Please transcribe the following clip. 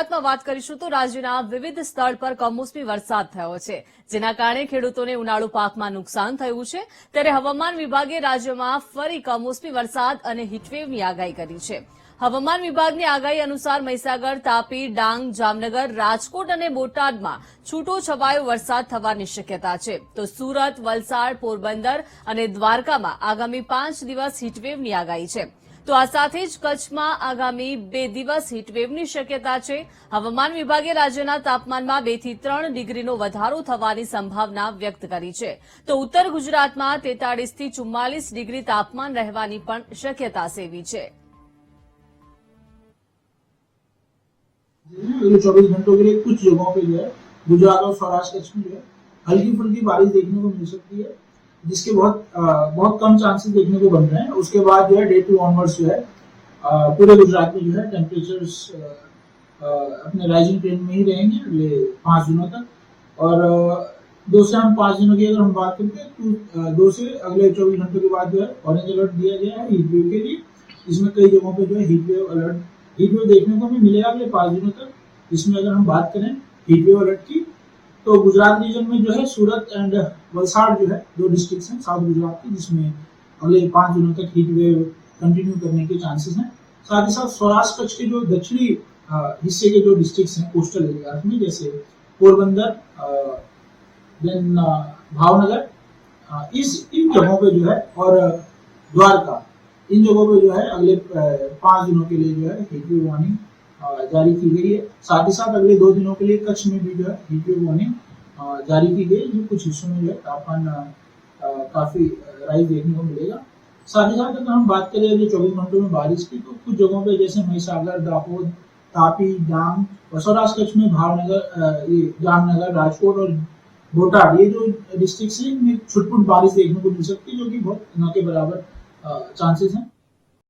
શરૂઆતમાં વાત કરીશું તો રાજ્યના વિવિધ સ્થળ પર કમોસમી વરસાદ થયો છે, જેના કારણે ખેડૂતોને ઉનાળુ પાકમાં નુકસાન થયું છે. ત્યારે હવામાન વિભાગે રાજ્યમાં ફરી કમોસમી વરસાદ અને હીટવેવની આગાહી કરી છે. હવામાન વિભાગની આગાહી અનુસાર મહીસાગર, તાપી, ડાંગ, જામનગર, રાજકોટ અને બોટાદમાં છૂટો છવાયો વરસાદ થવાની શક્યતા છે. તો સુરત, વલસાડ, પોરબંદર અને દ્વારકામાં આગામી પાંચ દિવસ હીટવેવની આગાહી છે. તો આ સાથે જ કચ્છમાં આગામી બે દિવસ હીટવેવની શક્યતા છે હવામાન વિભાગે રાજ્યના તાપમાનમાં બે થી ત્રણ ડિગ્રીનો વધારો થવાની સંભાવના વ્યક્ત કરી છે તો ઉત્તર ગુજરાતમાં તેતાળીસ થી ચુમ્માલીસ ડિગ્રી તાપમાન રહેવાની પણ શક્યતા સેવી છે अगले चौबीस घंटों के लिए कुछ जगहों पे जो है गुजरात और सौराष्ट्र कच्छ में जो है हल्की फुल्की बारिश देखने को मिल सकती है जिसके बहुत बहुत कम चांसेस देखने को बन रहे हैं। उसके बाद जो है डे टू ऑनवर्ड्स जो है पूरे गुजरात में जो है टेम्परेचर्स अपने राइजिंग ट्रेंड में ही रहेंगे अगले पाँच दिनों तक। और दो से हम पाँच दिनों की अगर हम बात करते हैं तो दो से अगले चौबीस घंटों के बाद जो है ऑरेंज अलर्ट दिया गया है हीट वेव के लिए। इसमें कई जगहों पर जो है heat wave alert heat wave देखने को हमें मिलेगा अगले पाँच दिनों तक। इसमें अगर हम बात करें हीट वेव अलर्ट की तो गुजरात रीजन में जो है सूरत एंड वलसाड़ जो है, दो डिस्ट्रिक्ट हैं, साउथ गुजरात के, जिसमें अगले पाँच दिनों तक हीट वेव कंटिन्यू करने के चांसेस हैं। साथ ही साथ सौराष्ट्र कच्छ के जो दक्षिणी हिस्से के जो डिस्ट्रिक्ट हैं कोस्टल एरियाज़ में, जैसे पोरबंदर देन भावनगर इस, इन जगहों पे जो है, और द्वारका, इन जगहों पे जो है, अगले पाँच दिनों के लिए जो है हीट वेव वार्निंग जारी की गई है। साथ ही साथ अगले दो दिनों के लिए कच्छ में भी जो है हीट वेव वार्निंग जारी की गई जो कुछ हिस्सों में जो है तापमान काफ़ी राइज देखने को मिलेगा। साथ ही साथ अगर हम बात करें अगले चौबीस घंटों में बारिश की तो कुछ जगहों पर जैसे महिसागर दाहोद तापी डांग और सौराष्ट्र कच्छ में भावनगर ये जामनगर, राजकोट और बोटाड, ये जो डिस्ट्रिक्ट है, इनमें छुटपुट बारिश देखने को मिल सकती है, जो कि बहुत न के बराबर चांसेस हैं।